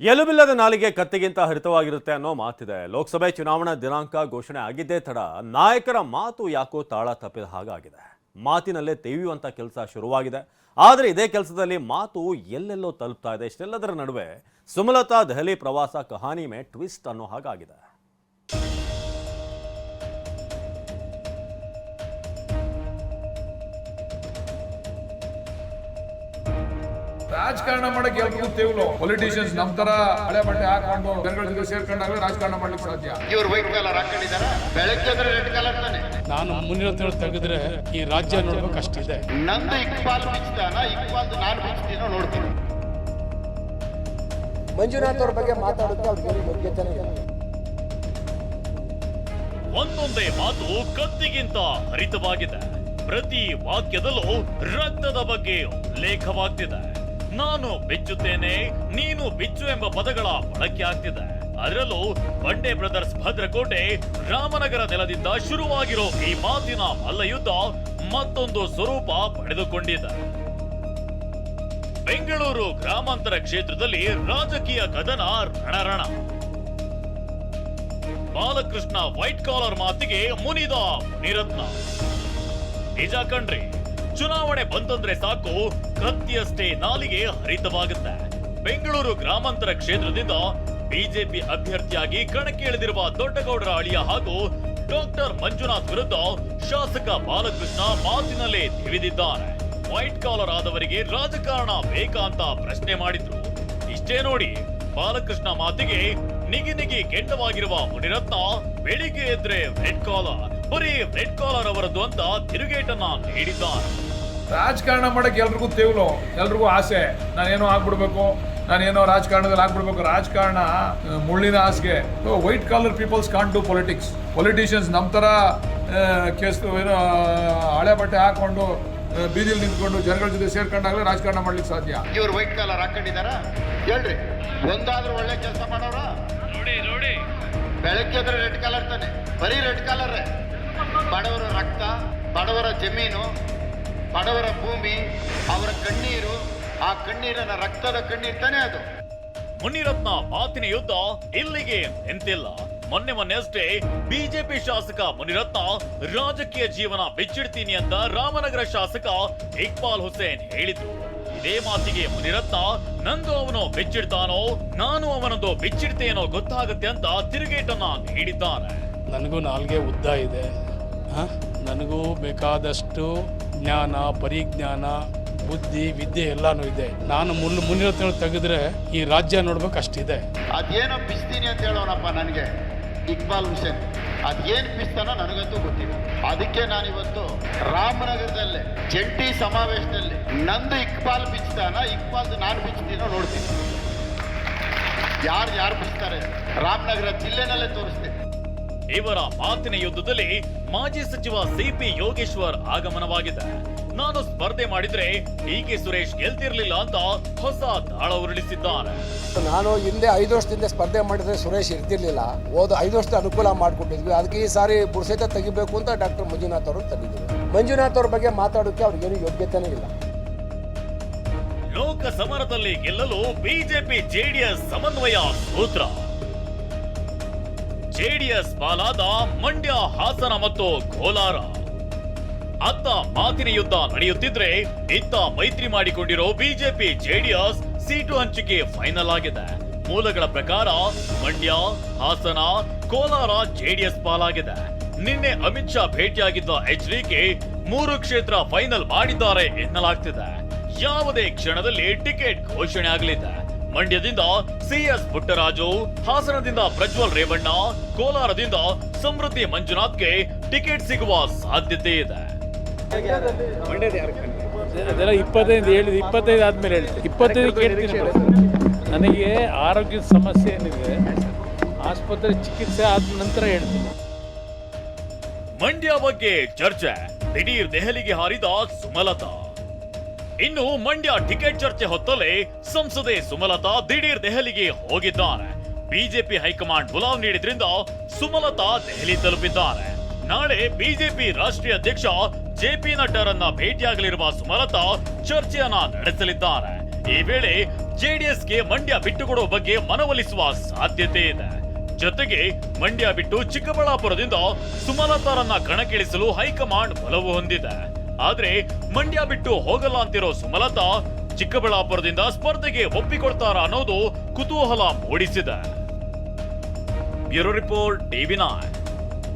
ಎಲುಬಿಲ್ಲದ ನಾಲಿಗೆ ಕತ್ತಿಗಿಂತ ಹರಿತವಾಗಿರುತ್ತೆ ಅನ್ನೋ ಮಾತಿದೆ. ಲೋಕಸಭೆ ಚುನಾವಣಾ ದಿನಾಂಕ ಘೋಷಣೆ ಆಗಿದ್ದೇ ತಡ ನಾಯಕರ ಮಾತು ಯಾಕೋ ತಾಳ ತಪ್ಪಿದ ಹಾಗಾಗಿದೆ. ಮಾತಿನಲ್ಲೇ ತೆಗೆಯುವಂಥ ಕೆಲಸ ಶುರುವಾಗಿದೆ. ಆದರೆ ಇದೇ ಕೆಲಸದಲ್ಲಿ ಮಾತು ಎಲ್ಲೆಲ್ಲೋ ತಲುಪ್ತಾ ಇದೆ. ಇಷ್ಟೆಲ್ಲದರ ನಡುವೆ ಸುಮಲತಾ ದೆಹಲಿ ಪ್ರವಾಸ ಕಹಾನಿ ಮೇ ಟ್ವಿಸ್ಟ್ ಅನ್ನೋ ಹಾಗಾಗಿದೆ. ರಾಜಕಾರಣ ಮಾಡಕ್ಕೆ ಎಲ್ರಿಗೂ ತೇವ್ಲು ಪೊಲಿಟಿಷಿಯನ್ಸ್ ನಮ್ ತರ ಹಳೆ ಬಟ್ಟೆ ಹಾಕೊಂಡು ಜನಗಳ ಜೊತೆ ಸೇರ್ಕೊಂಡಾಗ ರಾಜಕಾರಣ ಮಾಡ್ಲಿಕ್ಕೆ ಸಾಧ್ಯ. ಇವ್ರು ವೈಟ್ ಕಲರ್ ಹಾಕೊಂಡಿದ್ದಾರೆ ಬೆಳಗ್ಗೆ ರೆಡ್ ಕಲರ್ ತಾನೆ. ನಾನು ಮುಂದಿನ ತಿಂಗಳು ತೆಗೆದ್ರೆ ಈ ರಾಜ್ಯ ನೋಡ್ಬೇಕು ಅಷ್ಟಿದೆ. ನಂದು ಇಕ್ಬಾಲ್ ಬಿಚ್ಚಿದಾನ ಇಕ್ಬಾಲ್ ನಾನು ಬಿಚ್ತೀನೋ ನೋಡ್ತೀನಿ. ಮಂಜುನಾಥ್ ಅವ್ರ ಬಗ್ಗೆ ಮಾತಾಡೋಕೆ ಅವ್ರಿಗೆ ಬಗ್ಗೆ ಚೆನ್ನಾಗಿ ಒಂದೊಂದೇ ಮಾತು ಕತ್ತಿಗಿಂತ ಹರಿತವಾಗಿದೆ. ಪ್ರತಿ ವಾಕ್ಯದಲ್ಲೂ ರಕ್ತದ ಬಗ್ಗೆ ಉಲ್ಲೇಖವಾಗ್ತಿದೆ. ನಾನು ಬಿಚ್ಚುತ್ತೇನೆ, ನೀನು ಬಿಚ್ಚು ಎಂಬ ಪದಗಳ ಬಳಕೆ ಆಗ್ತಿದೆ. ಅದರಲ್ಲೂ ಬಂಡೆ ಬ್ರದರ್ಸ್ ಭದ್ರಕೋಟೆ ರಾಮನಗರ ನೆಲದಿಂದ ಶುರುವಾಗಿರೋ ಈ ಮಾತಿನ ಮಲ್ಲಯುದ್ಧ ಮತ್ತೊಂದು ಸ್ವರೂಪ ಪಡೆದುಕೊಂಡಿದೆ. ಬೆಂಗಳೂರು ಗ್ರಾಮಾಂತರ ಕ್ಷೇತ್ರದಲ್ಲಿ ರಾಜಕೀಯ ಕದನ ರಣರಣ. ಬಾಲಕೃಷ್ಣ ವೈಟ್ ಕಾಲರ್ ಮಾತಿಗೆ ಮುನಿದ ನಿರತ್ನ ನಿಜ ಕಣ್ರಿ ಚುನಾವಣೆ ಬಂತಂದ್ರೆ ಸಾಕು, ಕತ್ತಿಯಷ್ಟೇ ನಾಲಿಗೆ ಹರಿತವಾಗುತ್ತೆ. ಬೆಂಗಳೂರು ಗ್ರಾಮಾಂತರ ಕ್ಷೇತ್ರದಿಂದ ಬಿಜೆಪಿ ಅಭ್ಯರ್ಥಿಯಾಗಿ ಕಣಕ್ಕೆ ಇಳಿದಿರುವ ದೊಡ್ಡಗೌಡರ ಅಳಿಯ ಹಾಗೂ ಡಾಕ್ಟರ್ ಮಂಜುನಾಥ್ ವಿರುದ್ಧ ಶಾಸಕ ಬಾಲಕೃಷ್ಣ ಮಾತಿನಲ್ಲೇ ತಿವಿದಿದ್ದಾರೆ ವೈಟ್ ಕಾಲರ್ ಆದವರಿಗೆ ರಾಜಕಾರಣ ಬೇಕಾ ಅಂತ ಪ್ರಶ್ನೆ ಮಾಡಿದ್ರು. ಇಷ್ಟೇ ನೋಡಿ, ಬಾಲಕೃಷ್ಣ ಮಾತಿಗೆ ನಿಗಿ ನಿಗಿ ಕೆಂಡವಾಗಿರುವ ಮುನಿರತ್ನ, ಬೆಳಿಗ್ಗೆ ಎದ್ರೆ ರೆಡ್ ಕಾಲರ್ ಬರೀ ರೆಡ್ ಕಾಲರ್ ಅವರದ್ದು ಅಂತ ತಿರುಗೇಟನ್ನ ನೀಡಿದ್ದಾರೆ. ರಾಜಕಾರಣ ಮಾಡಕ್ಕೆ ಎಲ್ರಿಗೂ ತೇವಲು ಎಲ್ರಿಗೂ ಆಸೆ. ನಾನೇನೋ ಆಗ್ಬಿಡ್ಬೇಕು ನಾನೇನೋ ರಾಜಕಾರಣದಲ್ಲಿ ಆಗ್ಬಿಡ್ಬೇಕು. ರಾಜಕಾರಣ ಮುಳ್ಳಿನ ಆಸೆಗೆ white collar peoples can't do politics politicians ನಮ್ಮ ತರ ಆ, ಕೇಸ್ ಏನೋ ಹಳೆ ಬಟ್ಟೆ ಹಾಕೊಂಡು ಬೀದಿಲಿ ನಿಂತ್ಕೊಂಡು ಜನಗಳ ಜೊತೆ ಸೇರ್ಕೊಂಡಾಗಲೇ ರಾಜಕಾರಣ ಮಾಡ್ಲಿಕ್ಕೆ ಸಾಧ್ಯ. ಇವ್ರು ವೈಟ್ ಕಾಲರ್ ಹಾಕೊಂಡಿದಾರ ಹೇಳ್ರಿ. ಒಂದಾದ್ರೂ ಒಳ್ಳೆ ಕೆಲಸ ಮಾಡೋರ? ನೋಡಿ ನೋಡಿ. ಬೆಳಗ್ಗೆ ರೆಡ್ ಕಲರ್ ತಾನೆ. ಬರೀ ರೆಡ್ ಕಲರ್ ಬಡವರ ರಕ್ತ ಬಡವರ ಜಮೀನು ಬಡವರ ಭೂಮಿ ಅವರ ಕಣ್ಣೀರು ಆ ಕಣ್ಣೀರನ್ನ ರಕ್ತದ ಕಣ್ಣೀರ್ ತಾನೇ ಅದು. ಮುನಿರತ್ನ ಮಾತಿನ ಯುದ್ಧ ಇಲ್ಲಿಗೆ ನಿಂತಿಲ್ಲ. ಮೊನ್ನೆ ಮೊನ್ನೆ ಅಷ್ಟೇ ಬಿಜೆಪಿ ಶಾಸಕ ಮುನಿರತ್ನ ರಾಜಕೀಯ ಜೀವನ ಬಿಚ್ಚಿಡ್ತೀನಿ ಅಂತ ರಾಮನಗರ ಶಾಸಕ ಇಕ್ಬಾಲ್ ಹುಸೇನ್ ಹೇಳಿದ್ರು. ಇದೇ ಮಾತಿಗೆ ಮುನಿರತ್ನ ನಂದು ಅವನು ಬಿಚ್ಚಿಡ್ತಾನೋ ನಾನು ಅವನದು ಬಿಚ್ಚಿಡ್ತೇನೋ ಗೊತ್ತಾಗುತ್ತೆ ಅಂತ ತಿರುಗೇಟನ್ನ ನೀಡಿದ್ದಾನೆ ನನಗೂ ನಾಲ್ಗೆ ಉದ್ದ ಇದೆ? ನನಗೂ ಬೇಕಾದಷ್ಟು ಜ್ಞಾನ, ಪರಿಜ್ಞಾನ, ಬುದ್ಧಿ, ವಿದ್ಯೆ ಎಲ್ಲಾನು ಇದೆ. ನಾನು ಮುನ್ನ ಮುಂದಿನ ತಿಂಗಳು ತೆಗೆದ್ರೆ ಈ ರಾಜ್ಯ ನೋಡ್ಬೇಕು ಅಷ್ಟಿದೆ. ಅದೇನೋ ಬಿಸ್ತೀನಿ ಅಂತ ಹೇಳೋಣಪ್ಪ ನನಗೆ, ಇಕ್ಬಾಲ್ ಹುಸೇನ್. ಅದೇನು ಬಿಸ್ತಾನೋ ನನಗಂತೂ ಗೊತ್ತಿಲ್ಲ. ಅದಕ್ಕೆ ನಾನಿವತ್ತು ರಾಮನಗರದಲ್ಲೇ, ಜಂಟಿ ಸಮಾವೇಶದಲ್ಲಿ ನಂದು ಇಕ್ಬಾಲ್ ಬಿಚ್ತಾನ ಇಕ್ಬಾಲ್ ನಾನು ಬಿಚ್ತೀನೋ ನೋಡ್ತೀನಿ. ಯಾರು ಯಾರು ಬಿಚ್ತಾರೆ ರಾಮನಗರ ಜಿಲ್ಲೆನಲ್ಲೇ ತೋರಿಸ್ತೀನಿ. ಇವರ ಮಾತಿನ ಯುದ್ಧದಲ್ಲಿ ಮಾಜಿ ಸಚಿವ ಸಿಪಿ ಯೋಗೇಶ್ವರ್ ಆಗಮನವಾಗಿದೆ. ನಾನು ಸ್ಪರ್ಧೆ ಮಾಡಿದ್ರೆ ಡಿಕೆ ಸುರೇಶ್ ಗೆಲ್ತಿರ್ಲಿಲ್ಲ ಅಂತ ಹೊಸ ದಾಳ ಉರುಳಿಸಿದ್ದಾರೆ. ನಾನು ಹಿಂದೆ ಐದು ವರ್ಷದಿಂದ ಸ್ಪರ್ಧೆ ಮಾಡಿದ್ರೆ ಸುರೇಶ್ ಇರ್ತಿರ್ಲಿಲ್ಲ. ಹೋದ ಐದು ವರ್ಷದ ಅನುಕೂಲ ಮಾಡಿಕೊಟ್ಟಿದ್ವಿ ಅದಕ್ಕೆ ಈ ಸಾರಿ ಪುರುಷತೆ ತೆಗಿಬೇಕು ಅಂತ ಡಾಕ್ಟರ್ ಮಂಜುನಾಥ್ ಅವರು ತಂದಿದ್ರು ಮಂಜುನಾಥ್ ಅವ್ರ ಬಗ್ಗೆ ಮಾತಾಡೋಕೆ ಅವ್ರಿಗೇನು ಯೋಗ್ಯತೆನೇ ಇಲ್ಲ. ಲೋಕ ಸಮರದಲ್ಲಿ ಗೆಲ್ಲಲು ಬಿಜೆಪಿ ಜೆಡಿಎಸ್ ಸಮನ್ವಯ ಸೂತ್ರ. ಜೆಡಿಎಸ್ ಪಾಲಾದ ಮಂಡ್ಯ, ಹಾಸನ ಮತ್ತು ಕೋಲಾರ. ಅತ್ತ ಮಾತಿನ ಯುದ್ಧ ನಡೆಯುತ್ತಿದ್ರೆ ಇತ್ತ ಮೈತ್ರಿ ಮಾಡಿಕೊಂಡಿರೋ ಬಿಜೆಪಿ, ಜೆಡಿಎಸ್ ಸೀಟು ಹಂಚಿಕೆ ಫೈನಲ್ ಆಗಿದೆ. ಮೂಲಗಳ ಪ್ರಕಾರ ಮಂಡ್ಯ, ಹಾಸನ, ಕೋಲಾರ ಜೆಡಿಎಸ್ ಪಾಲಾಗಿದೆ. ನಿನ್ನೆ ಅಮಿತ್ ಶಾ ಭೇಟಿಯಾಗಿದ್ದ ಎಚ್ ಡಿಕೆ ಮೂರು ಕ್ಷೇತ್ರ ಫೈನಲ್ ಮಾಡಿದ್ದಾರೆ ಎನ್ನಲಾಗ್ತಿದೆ. ಯಾವುದೇ ಕ್ಷಣದಲ್ಲಿ ಟಿಕೆಟ್ ಘೋಷಣೆ ಆಗಲಿದೆ. ಮಂಡ್ಯದಿಂದ ಸಿಎಸ್ ಪುಟ್ಟರಾಜು ಹಾಸನದಿಂದ ಪ್ರಜ್ವಲ್ ರೇವಣ್ಣ ಕೋಲಾರದಿಂದ ಸಮೃದ್ಧಿ ಮಂಜುನಾಥ್ಗೆ ಟಿಕೆಟ್ ಸಿಗುವ ಸಾಧ್ಯತೆ ಇದೆ. ಅದೆಲ್ಲ ಇಪ್ಪತ್ತೈದು ಇಪ್ಪತ್ತೈದು ಆದ್ಮೇಲೆ ಹೇಳ್ತೀನಿ ಇಪ್ಪತ್ತೈದು ಕೇಳ್ತೀನಿ ನನಗೆ ಆರೋಗ್ಯದ ಸಮಸ್ಯೆ ಏನಿದೆ ಆಸ್ಪತ್ರೆ ಚಿಕಿತ್ಸೆ ಆದ ನಂತರ ಹೇಳ್ತೀನಿ. ಮಂಡ್ಯ ಬಗ್ಗೆ ಚರ್ಚೆ. ದಿಢೀರ್ ದೆಹಲಿಗೆ ಹಾರಿದ ಸುಮಲತಾ. ಇನ್ನು ಮಂಡ್ಯ ಟಿಕೆಟ್ ಚರ್ಚೆ ಹೊತ್ತಲೇ ಸಂಸದೆ ಸುಮಲತಾ ದಿಢೀರ್ ದೆಹಲಿಗೆ ಹೋಗಿದ್ದಾರೆ. ಬಿಜೆಪಿ ಹೈಕಮಾಂಡ್ ಬುಲಾವ್ ನೀಡಿದ್ರಿಂದ ಸುಮಲತಾ ದೆಹಲಿ ತಲುಪಿದ್ದಾರೆ. ನಾಳೆ ಬಿಜೆಪಿ ರಾಷ್ಟ್ರೀಯ ಅಧ್ಯಕ್ಷ ಜೆ ಪಿ ನಡ್ಡಾರನ್ನ ಭೇಟಿಯಾಗಲಿರುವ ಸುಮಲತಾ ಚರ್ಚೆಯನ್ನ ನಡೆಸಲಿದ್ದಾರೆ. ಈ ವೇಳೆ ಜೆಡಿಎಸ್ಗೆ ಮಂಡ್ಯ ಬಿಟ್ಟುಕೊಡೋ ಬಗ್ಗೆ ಮನವೊಲಿಸುವ ಸಾಧ್ಯತೆ ಇದೆ. ಜೊತೆಗೆ ಮಂಡ್ಯ ಬಿಟ್ಟು ಚಿಕ್ಕಬಳ್ಳಾಪುರದಿಂದ ಸುಮಲತಾರನ್ನ ಕಣಕ್ಕಿಳಿಸಲು ಹೈಕಮಾಂಡ್ ಒಲವು ಹೊಂದಿದೆ. ಆದ್ರೆ ಮಂಡ್ಯ ಬಿಟ್ಟು ಹೋಗಲ್ಲ ಅಂತಿರೋ ಸುಮಲತಾ ಚಿಕ್ಕಬಳ್ಳಾಪುರದಿಂದ ಸ್ಪರ್ಧೆಗೆ ಒಪ್ಪಿಕೊಡ್ತಾರ ಅನ್ನೋದು ಕುತೂಹಲ ಮೂಡಿಸಿದೆ. Bureau report, TV nine